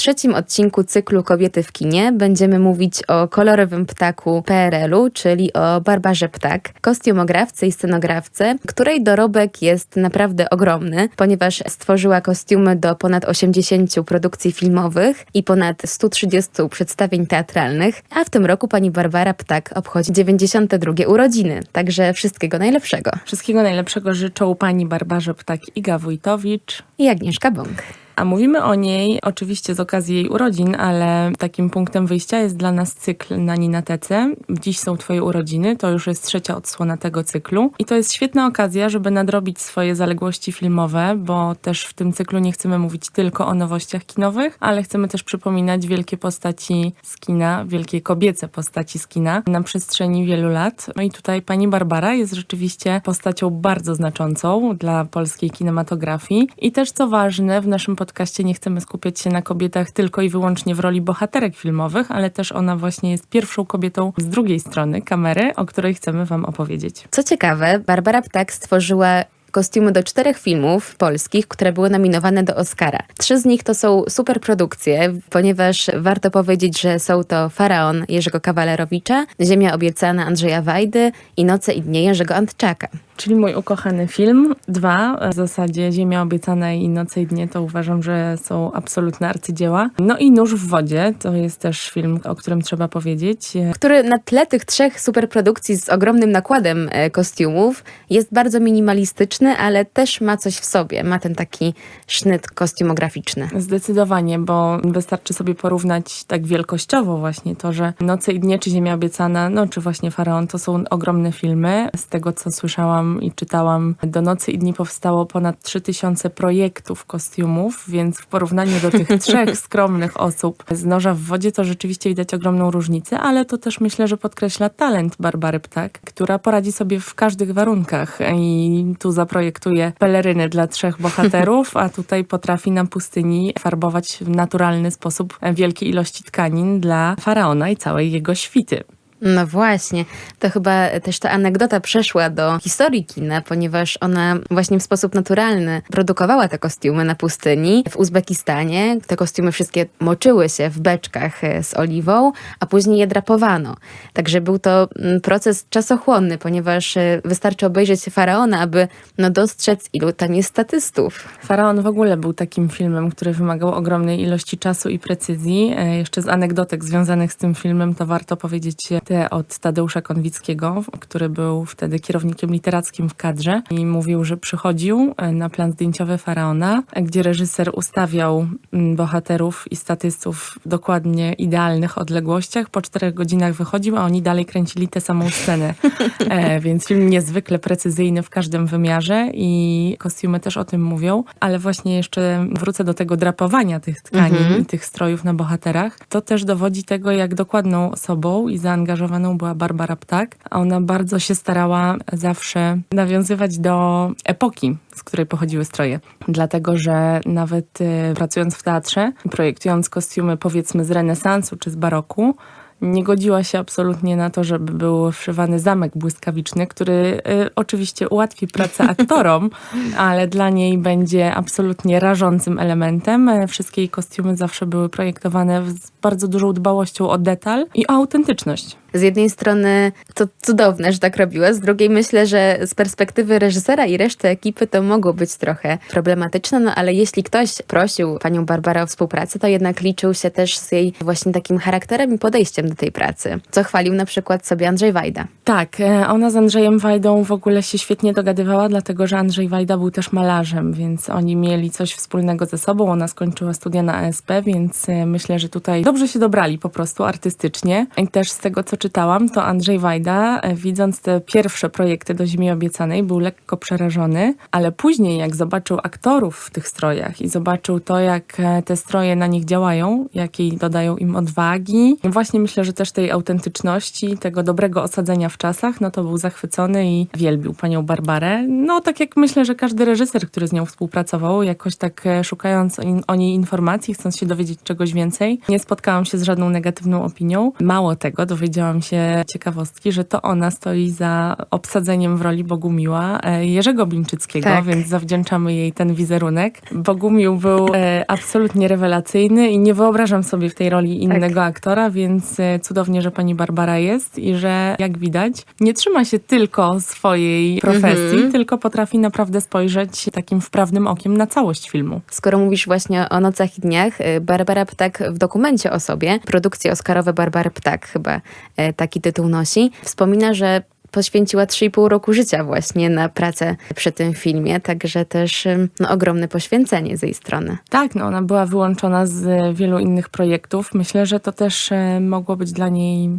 trzecim odcinku cyklu Kobiety w kinie będziemy mówić o kolorowym ptaku PRL-u, czyli o Barbarze Ptak, kostiumografce i scenografce, której dorobek jest naprawdę ogromny, ponieważ stworzyła kostiumy do ponad 80 produkcji filmowych i ponad 130 przedstawień teatralnych, a w tym roku pani Barbara Ptak obchodzi 92 urodziny, także wszystkiego najlepszego. Wszystkiego najlepszego życzą pani Barbarze Ptak Iga Wójtowicz. I Agnieszka Bąk. A mówimy o niej oczywiście z okazji jej urodzin, ale takim punktem wyjścia jest dla nas cykl na Ninatece. Dziś są twoje urodziny, to już jest trzecia odsłona tego cyklu. I to jest świetna okazja, żeby nadrobić swoje zaległości filmowe, bo też w tym cyklu nie chcemy mówić tylko o nowościach kinowych, ale chcemy też przypominać wielkie postaci z kina, wielkie kobiece postaci z kina na przestrzeni wielu lat. No i tutaj pani Barbara jest rzeczywiście postacią bardzo znaczącą dla polskiej kinematografii. I też co ważne, w naszym podcaście nie chcemy skupiać się na kobietach tylko i wyłącznie w roli bohaterek filmowych, ale też ona właśnie jest pierwszą kobietą z drugiej strony kamery, o której chcemy wam opowiedzieć. Co ciekawe, Barbara Ptak stworzyła kostiumy do czterech filmów polskich, które były nominowane do Oscara. Trzy z nich to są superprodukcje, ponieważ warto powiedzieć, że są to Faraon Jerzego Kawalerowicza, Ziemia obiecana Andrzeja Wajdy i Noce i dnie Jerzego Antczaka. Czyli mój ukochany film. Dwa, w zasadzie Ziemia obiecana i Noce i dnie to uważam, że są absolutne arcydzieła. No i Nóż w wodzie, to jest też film, o którym trzeba powiedzieć. który na tle tych trzech superprodukcji z ogromnym nakładem e, kostiumów jest bardzo minimalistyczny, ale też ma coś w sobie. Ma ten taki sznyt kostiumograficzny. Zdecydowanie, bo wystarczy sobie porównać tak wielkościowo właśnie to, że Noce i dnie czy Ziemia obiecana, no czy właśnie Faraon, to są ogromne filmy. Z tego co słyszałam i czytałam, do Nocy i dni powstało ponad 3000 projektów kostiumów, więc w porównaniu do tych trzech skromnych osób z Noża w wodzie to rzeczywiście widać ogromną różnicę, ale to też myślę, że podkreśla talent Barbary Ptak, która poradzi sobie w każdych warunkach i tu zaprojektuje peleryny dla trzech bohaterów, a tutaj potrafi na pustyni farbować w naturalny sposób wielkie ilości tkanin dla faraona i całej jego świty. No właśnie, to chyba też ta anegdota przeszła do historii kina, ponieważ ona właśnie w sposób naturalny produkowała te kostiumy na pustyni w Uzbekistanie. Te kostiumy wszystkie moczyły się w beczkach e, z oliwą, a później je drapowano. Także był to mm, proces czasochłonny, ponieważ e, wystarczy obejrzeć Faraona, aby no, dostrzec, ilu tam jest statystów. Faraon w ogóle był takim filmem, który wymagał ogromnej ilości czasu i precyzji. E, Jeszcze z anegdotek związanych z tym filmem to warto powiedzieć od Tadeusza Konwickiego, który był wtedy kierownikiem literackim w kadrze i mówił, że przychodził e, na plan zdjęciowy Faraona, gdzie reżyser ustawiał mm, bohaterów i statystów w dokładnie idealnych odległościach. Po czterech godzinach wychodził, a oni dalej kręcili tę samą scenę. E, więc film niezwykle precyzyjny w każdym wymiarze i kostiumy też o tym mówią. Ale właśnie jeszcze wrócę do tego drapowania tych tkanin i tych strojów na bohaterach. To też dowodzi tego, jak dokładną osobą i zaangażowaną była Barbara Ptak. A ona bardzo się starała zawsze nawiązywać do epoki, z której pochodziły stroje. Dlatego, że nawet y, pracując w teatrze, projektując kostiumy powiedzmy z renesansu czy z baroku, nie godziła się absolutnie na to, żeby był wszywany zamek błyskawiczny, który y, oczywiście ułatwi pracę aktorom, ale dla niej będzie absolutnie rażącym elementem. Wszystkie jej kostiumy zawsze były projektowane z bardzo dużą dbałością o detal i o autentyczność. Z jednej strony to cudowne, że tak robiła, z drugiej myślę, że z perspektywy reżysera i reszty ekipy to mogło być trochę problematyczne, no ale jeśli ktoś prosił panią Barbarę o współpracę, to jednak liczył się też z jej właśnie takim charakterem i podejściem do tej pracy, co chwalił na przykład sobie Andrzej Wajda. Tak, e, ona z Andrzejem Wajdą w ogóle się świetnie dogadywała, dlatego że Andrzej Wajda był też malarzem, więc oni mieli coś wspólnego ze sobą. Ona skończyła studia na ASP, więc e, myślę, że tutaj dobrze się dobrali po prostu artystycznie. I też z tego, co czytałam, to Andrzej Wajda, e, widząc te pierwsze projekty do Ziemi Obiecanej, był lekko przerażony, ale później jak zobaczył aktorów w tych strojach i zobaczył to, jak te stroje na nich działają, jakiej dodają im odwagi, właśnie myślę, że też tej autentyczności, tego dobrego osadzenia w czasach, no to był zachwycony i wielbił panią Barbarę. No tak jak myślę, że każdy reżyser, który z nią współpracował, jakoś tak e, szukając o niej informacji, chcąc się dowiedzieć czegoś więcej, nie spotkałam się z żadną negatywną opinią. Mało tego, dowiedziałam się ciekawostki, że to ona stoi za obsadzeniem w roli Bogumiła e, Jerzego Blinczyckiego, Tak. więc zawdzięczamy jej ten wizerunek. Bogumił był e, absolutnie rewelacyjny i nie wyobrażam sobie w tej roli innego aktora, więc cudownie, że pani Barbara jest i że jak widać nie trzyma się tylko swojej profesji, Mhm. tylko potrafi naprawdę spojrzeć takim wprawnym okiem na całość filmu. Skoro mówisz właśnie o nocach i dniach, y, Barbara Ptak w dokumencie o sobie, produkcje Oscarowe Barbary Ptak chyba e, taki tytuł nosi, wspomina, że poświęciła 3,5 roku życia właśnie na pracę przy tym filmie, także też ym, no, ogromne poświęcenie z jej strony. Tak, no ona była wyłączona z wielu innych projektów. Myślę, że to też mogło być dla niej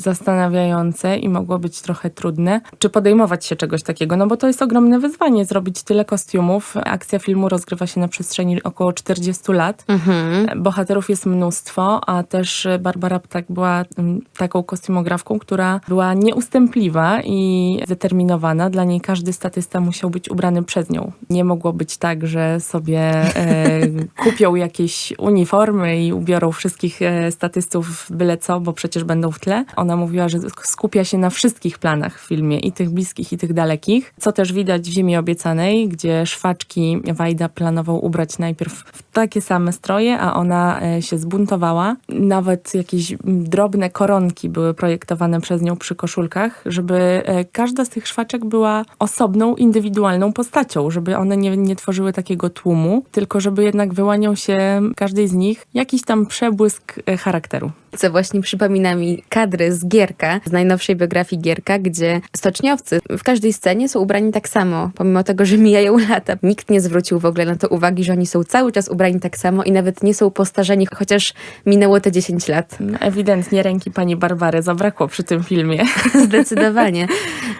zastanawiające i mogło być trochę trudne, czy podejmować się czegoś takiego, no bo to jest ogromne wyzwanie, zrobić tyle kostiumów. Akcja filmu rozgrywa się na przestrzeni około 40 lat. Mhm. Bohaterów jest mnóstwo, a też Barbara Ptak była mm, taką kostiumografką, która była nieustępliwa i zdeterminowana. Dla niej każdy statysta musiał być ubrany przez nią. Nie mogło być tak, że sobie e, kupią jakieś uniformy i ubiorą wszystkich e, statystów byle co, bo przecież będą w tle. Ona mówiła, że skupia się na wszystkich planach w filmie, i tych bliskich, i tych dalekich, co też widać w Ziemi Obiecanej, gdzie szwaczki Wajda planował ubrać najpierw w takie same stroje, a ona e, się zbuntowała. Nawet jakieś drobne koronki były projektowane przez nią przy koszulkach, żeby e, każda z tych szwaczek była osobną, indywidualną postacią, żeby one nie, nie tworzyły takiego tłumu, tylko żeby jednak wyłaniał się każdej z nich jakiś tam przebłysk e, charakteru. Co właśnie przypomina mi kadry z Gierka, z najnowszej biografii Gierka, gdzie stoczniowcy w każdej scenie są ubrani tak samo, pomimo tego, że mijają lata. Nikt nie zwrócił w ogóle na to uwagi, że oni są cały czas ubrani tak samo i nawet nie są postarzeni, chociaż minęło te 10 lat. No, ewidentnie ręki pani Barbary zabrakło przy tym filmie. Zdecydowanie.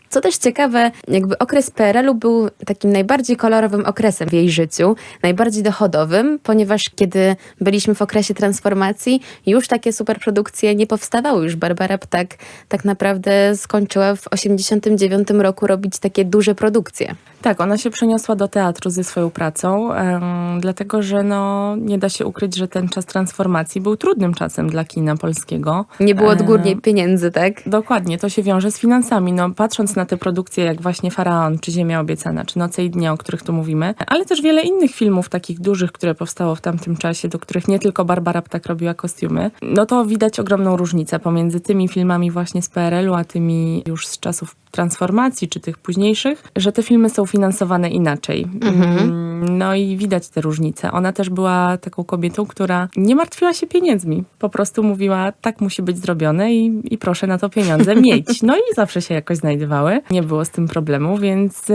Co też ciekawe, jakby okres PRL-u był takim najbardziej kolorowym okresem w jej życiu, najbardziej dochodowym, ponieważ kiedy byliśmy w okresie transformacji, już takie superprodukcje nie powstawały. Już Barbara Ptak tak naprawdę skończyła w 89 roku robić takie duże produkcje. Tak, ona się przeniosła do teatru ze swoją pracą, em, dlatego że no, nie da się ukryć, że ten czas transformacji był trudnym czasem dla kina polskiego. Nie było odgórnie pieniędzy, tak? Dokładnie, to się wiąże z finansami. No, patrząc na te produkcje jak właśnie Faraon, czy Ziemia Obiecana, czy Noce i Dnie, o których tu mówimy, ale też wiele innych filmów takich dużych, które powstało w tamtym czasie, do których nie tylko Barbara Ptak robiła kostiumy, no to widać ogromną różnicę pomiędzy tymi filmami właśnie z PRL-u, a tymi już z czasów transformacji, czy tych późniejszych, że te filmy są finansowane inaczej. Mm, No i widać te różnice. Ona też była taką kobietą, która nie martwiła się pieniędzmi. Po prostu mówiła, tak musi być zrobione i, i proszę na to pieniądze mieć. No i zawsze się jakoś znajdowały. Nie było z tym problemu, więc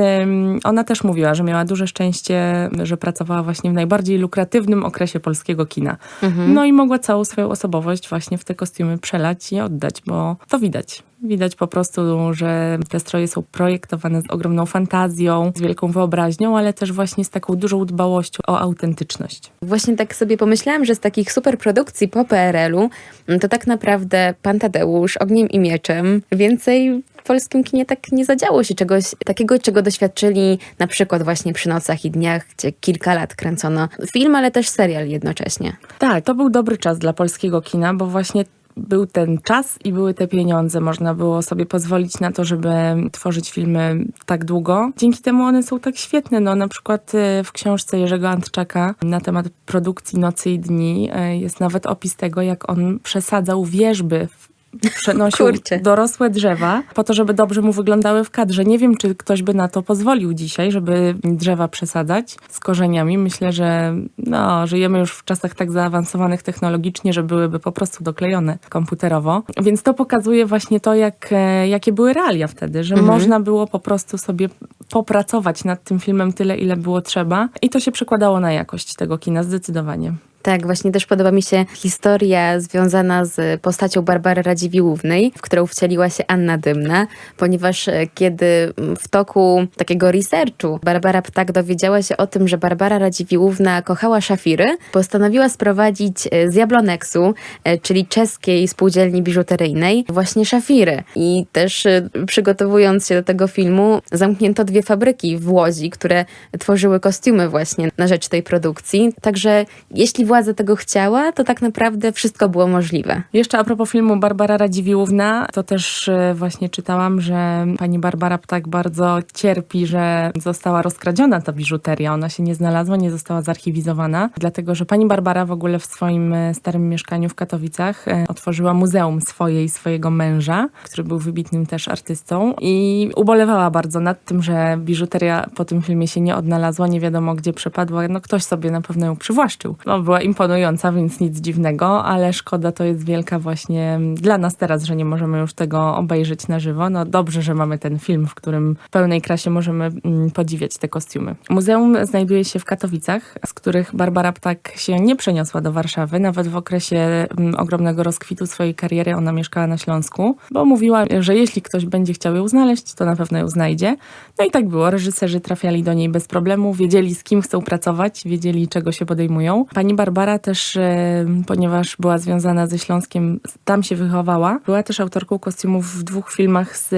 ona też mówiła, że miała duże szczęście, że pracowała właśnie w najbardziej lukratywnym okresie polskiego kina. No i mogła całą swoją osobowość właśnie w te kostiumy przelać i oddać, bo to widać. Widać po prostu, że te stroje są projektowane z ogromną fantazją, z wielką wyobraźnią, ale też właśnie z taką dużą dbałością o autentyczność. Właśnie tak sobie pomyślałam, że z takich superprodukcji po PRL-u mm, to tak naprawdę Pan Tadeusz, Ogniem i Mieczem więcej w polskim kinie tak nie zadziało się czegoś takiego, czego doświadczyli na przykład właśnie przy Nocach i Dniach, gdzie kilka lat kręcono film, ale też serial jednocześnie. Tak, to był dobry czas dla polskiego kina, bo właśnie był ten czas i były te pieniądze. Można było sobie pozwolić na to, żeby tworzyć filmy tak długo. Dzięki temu one są tak świetne. No, na przykład e, w książce Jerzego Antczaka na temat produkcji Nocy i Dni e, jest nawet opis tego, jak on przesadzał wierzby w przenosił Kurczę. dorosłe drzewa po to, żeby dobrze mu wyglądały w kadrze. Nie wiem, czy ktoś by na to pozwolił dzisiaj, żeby drzewa przesadzać z korzeniami. Myślę, że no, żyjemy już w czasach tak zaawansowanych technologicznie, że byłyby po prostu doklejone komputerowo. Więc to pokazuje właśnie to, jak, e, jakie były realia wtedy, że można było po prostu sobie popracować nad tym filmem tyle, ile było trzeba i to się przekładało na jakość tego kina zdecydowanie. Tak, właśnie też podoba mi się historia związana z postacią Barbary Radziwiłłównej, w którą wcieliła się Anna Dymna, ponieważ e, kiedy mm, w toku takiego researchu Barbara Ptak dowiedziała się o tym, że Barbara Radziwiłłówna kochała szafiry, postanowiła sprowadzić e, z Jabloneksu, e, czyli czeskiej spółdzielni biżuteryjnej, właśnie szafiry. I też przygotowując się do tego filmu, zamknięto dwie fabryki w Łodzi, które tworzyły kostiumy właśnie na rzecz tej produkcji. Także jeśli władza tego chciała, to tak naprawdę wszystko było możliwe. Jeszcze a propos filmu Barbara Radziwiłłówna, to też e, właśnie czytałam, że pani Barbara tak bardzo cierpi, że została rozkradziona ta biżuteria. Ona się nie znalazła, nie została zarchiwizowana, dlatego że pani Barbara w ogóle w swoim e, starym mieszkaniu w Katowicach e, otworzyła muzeum swoje i swojego męża, który był wybitnym też artystą i ubolewała bardzo nad tym, że biżuteria po tym filmie się nie odnalazła, nie wiadomo gdzie przepadła. No ktoś sobie na pewno ją przywłaszczył. No była imponująca, więc nic dziwnego, ale szkoda to jest wielka właśnie dla nas teraz, że nie możemy już tego obejrzeć na żywo. No dobrze, że mamy ten film, w którym w pełnej krasie możemy mm, podziwiać te kostiumy. Muzeum znajduje się w Katowicach, z których Barbara Ptak się nie przeniosła do Warszawy. Nawet w okresie mm, ogromnego rozkwitu swojej kariery ona mieszkała na Śląsku, bo mówiła, że jeśli ktoś będzie chciał ją znaleźć, to na pewno ją znajdzie. No i tak było. Reżyserzy trafiali do niej bez problemu, wiedzieli z kim chcą pracować, wiedzieli czego się podejmują. Pani Barbara też, e, ponieważ była związana ze Śląskiem, tam się wychowała. Była też autorką kostiumów w dwóch filmach z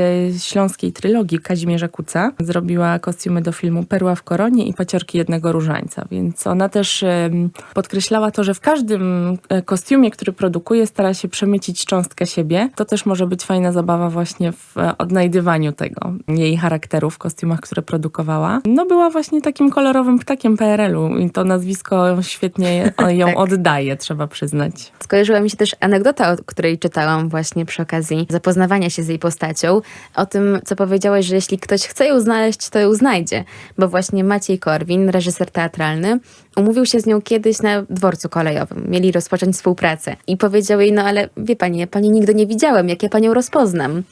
śląskiej trylogii Kazimierza Kuca. Zrobiła kostiumy do filmu Perła w koronie i Paciorki jednego różańca, więc ona też e, podkreślała to, że w każdym e, kostiumie, który produkuje, stara się przemycić cząstkę siebie. To też może być fajna zabawa właśnie w e, odnajdywaniu tego, jej charakteru w kostiumach, które produkowała. No była właśnie takim kolorowym ptakiem PRL-u i to nazwisko świetnie ją Tak. oddaje, trzeba przyznać. Skojarzyła mi się też anegdota, o której czytałam właśnie przy okazji zapoznawania się z jej postacią, o tym, co powiedziałaś, że jeśli ktoś chce ją znaleźć, to ją znajdzie, bo właśnie Maciej Korwin, reżyser teatralny, umówił się z nią kiedyś na dworcu kolejowym. Mieli rozpocząć współpracę i powiedział jej, no ale wie pani, ja pani nigdy nie widziałem, jak ja panią rozpoznam.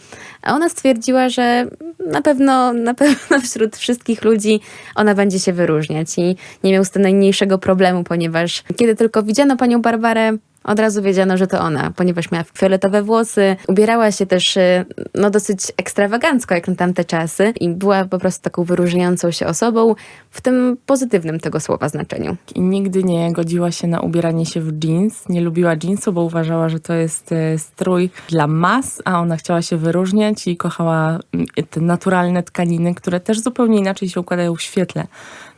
A ona stwierdziła, że na pewno, na pewno wśród wszystkich ludzi ona będzie się wyróżniać i nie miał z tym najmniejszego problemu, ponieważ kiedy tylko widziano panią Barbarę, od razu wiedziano, że to ona, ponieważ miała fioletowe włosy, ubierała się też y, no, dosyć ekstrawagancko jak na tamte czasy i była po prostu taką wyróżniającą się osobą w tym pozytywnym tego słowa znaczeniu. I nigdy nie godziła się na ubieranie się w jeans. Nie lubiła jeansu, bo uważała, że to jest e, strój dla mas, a ona chciała się wyróżniać i kochała mm, te naturalne tkaniny, które też zupełnie inaczej się układają w świetle.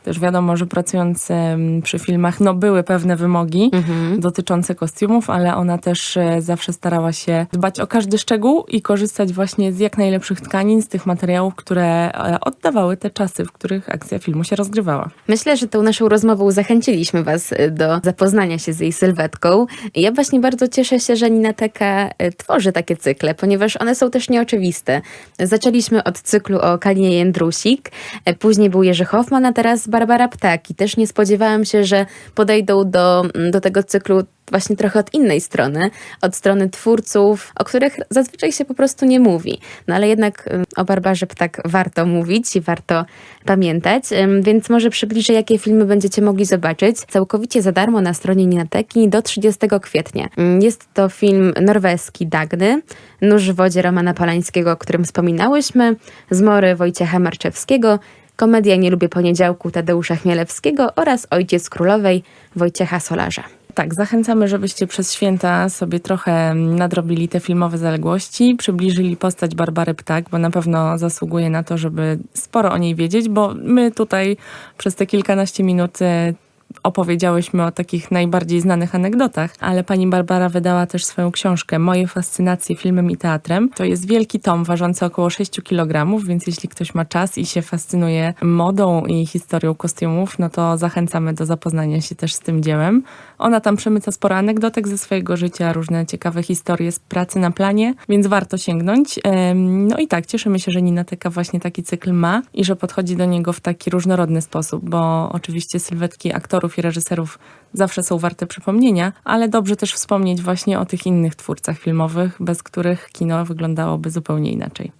Też wiadomo, że pracując em, przy filmach, no były pewne wymogi dotyczące kostiumów, ale ona też e, zawsze starała się dbać o każdy szczegół i korzystać właśnie z jak najlepszych tkanin, z tych materiałów, które e, oddawały te czasy, w których akcja filmu się rozgrywała. Myślę, że tą naszą rozmową zachęciliśmy Was y, do zapoznania się z jej sylwetką. Ja właśnie bardzo cieszę się, że Ninateka y, tworzy takie cykle, ponieważ one są też nieoczywiste. Zaczęliśmy od cyklu o Kalinie Jędrusik, później był Jerzy Hoffman, a teraz Barbara Ptaki. Też nie spodziewałam się, że podejdą do, mm, do tego cyklu właśnie trochę od innej strony, od strony twórców, o których zazwyczaj się po prostu nie mówi. No ale jednak ym, o Barbarze Ptak warto mówić i warto pamiętać, więc może przybliżę, jakie filmy będziecie mogli zobaczyć całkowicie za darmo na stronie Ninateki do 30 kwietnia. Jest to film norweski Dagny, Nóż w wodzie Romana Palańskiego, o którym wspominałyśmy, Zmory Wojciecha Marczewskiego, Komedia Nie lubię poniedziałku Tadeusza Chmielewskiego oraz Ojciec Królowej Wojciecha Solarza. Tak, zachęcamy, żebyście przez święta sobie trochę nadrobili te filmowe zaległości, przybliżyli postać Barbary Ptak, bo na pewno zasługuje na to, żeby sporo o niej wiedzieć, bo my tutaj przez te kilkanaście minut e, opowiedziałyśmy o takich najbardziej znanych anegdotach, ale pani Barbara wydała też swoją książkę Moje fascynacje filmem i teatrem. To jest wielki tom ważący około 6 kg, więc jeśli ktoś ma czas i się fascynuje modą i historią kostiumów, no to zachęcamy do zapoznania się też z tym dziełem. Ona tam przemyca sporo anegdotek ze swojego życia, różne ciekawe historie z pracy na planie, więc warto sięgnąć. No i tak, cieszymy się, że Ninateka właśnie taki cykl ma i że podchodzi do niego w taki różnorodny sposób, bo oczywiście sylwetki aktorów i reżyserów zawsze są warte przypomnienia, ale dobrze też wspomnieć właśnie o tych innych twórcach filmowych, bez których kino wyglądałoby zupełnie inaczej.